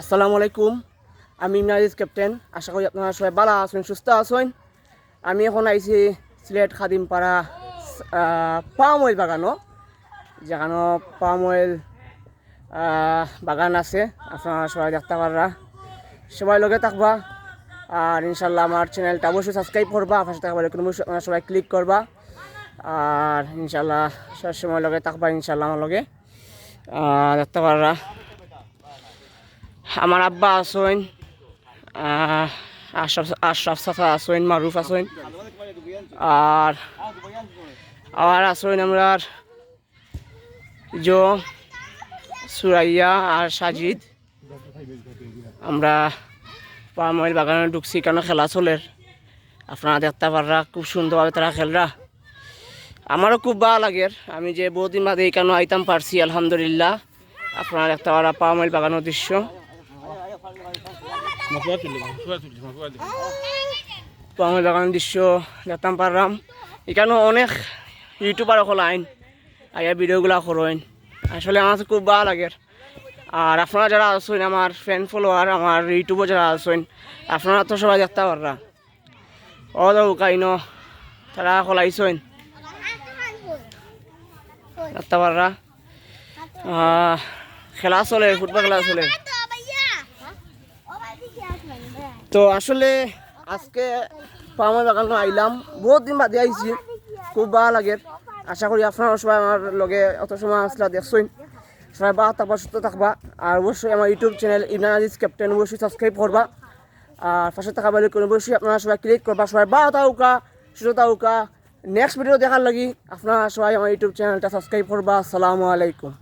আসসালামু আলাইকুম। আমি ইমরাজিজ ক্যাপ্টেন। আশা করি আপনারা সবাই ভালো আছেন, সুস্থ আছেন। আমি এখন আইছি সিলেট খাদিমপাড়া পাম অয়েল বাগানো যেখানে পাম অয়েল বাগান আছে। আপনারা সবাই দেখতে পাররা। সবাই লগে থাকবা। আর ইনশাল্লাহ আমার চ্যানেলটা অবশ্যই সাবস্ক্রাইব করবা। পাশে থাকবা আপনারা সবাই ক্লিক করবা। আর ইনশাল্লাহ সব সময় লগে থাকবা ইনশাল্লাহ আমার লগে। দেখতে পাররা। আমার আব্বা আসইন আশরাফ আশরাফ সাফা আসইন মারুফ আসইন আর আর আসইন আমরা জো, সুরাইয়া আর সাজিদ। আমরা পাময়েল বাগানে ঢুকছি কেন খেলা চলের আপনারা দেখতে পাররা, খুব সুন্দরভাবে তারা খেলরা। আমারও খুব ভালো লাগে। আমি যে বহুদিন বাদে এখানে আইতাম পারছি, আলহামদুলিল্লাহ। আপনারা দেখতে পারা পাময়েল বাগানের দৃশ্য। পাময়েল বাগানের দৃশ্য দেখতাম পারলাম এখানে অনেক ইউটিউবার হল আইন আগে ভিডিওগুলো করেন আসলে আমার তো খুব ভালো লাগে। আর আপনারা যারা আছেন আমার ফ্যান ফলোয়ার আমার ইউটিউবে যারা আছেন আপনারা তো সবাই দেখতে পাররা। ও দাও কাইন তারা খোলাইছেন দেখতে পাররা। খেলা চলে, ফুটবল খেলা চলে। তো আসলে আজকে পামার বাগানো আইলাম। বহুত দিন বাদে আইছি। খুব ভালো লাগে। আশা করি আপনারা সবাই আমার লগে অত সময় আসলা দেখছেন। সবাই বা থাকবা, সুস্থ থাকবা। আর অবশ্যই আমার YouTube channel Imran Aziz captain অবশ্যই সাবস্ক্রাইব করবা। আর পাশে থাকা বেলে করে অবশ্যই আপনারা সবাই ক্লিক করবা। সবাই বা তাউকা সুস্থ তাউকা নেক্সট ভিডিও দেখার লাগি আপনারা সবাই আমার ইউটিউব চ্যানেলটা সাবস্ক্রাইব করবা। আসসালামু আলাইকুম।